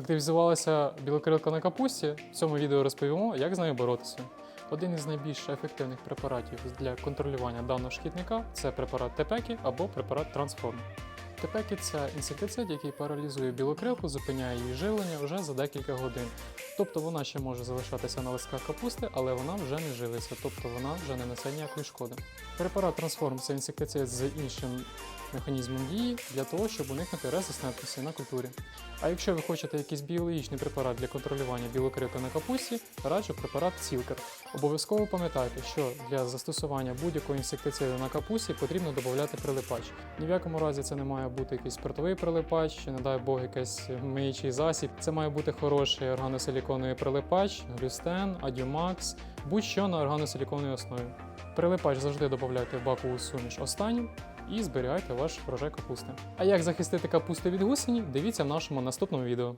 Активізувалася білокрилка на капусті. В цьому відео розповімо, як з нею боротися. Один із найбільш ефективних препаратів для контролювання даного шкідника це препарат Тепекі або препарат Трансформ. Тепекі це інсектицид, який паралізує білокрилку, зупиняє її живлення вже за декілька годин. Тобто вона ще може залишатися на листках капусти, але вона вже не живиться, тобто вона вже не несе ніякої шкоди. Препарат Трансформ це інсектицид з іншим механізмом дії для того, щоб уникнути резистентності на культурі. А якщо ви хочете якийсь біологічний препарат для контролювання білокрилки на капусті, раджу препарат Цілкер. Обов'язково пам'ятайте, що для застосування будь-якого інсектициду на капусті потрібно додати прилипач. Ні в якому разі це не має бути якийсь спиртовий прилипач, чи, не дай Бог, якийсь миючий засіб. Це має бути хороший органосиліконовий прилипач, глюстен, адюмакс, будь-що на органосиліконовій основі. Прилипач завжди додавайте в бакову суміш останнім і зберігайте ваш врожай капусти. А як захистити капусту від гусені, дивіться в нашому наступному відео.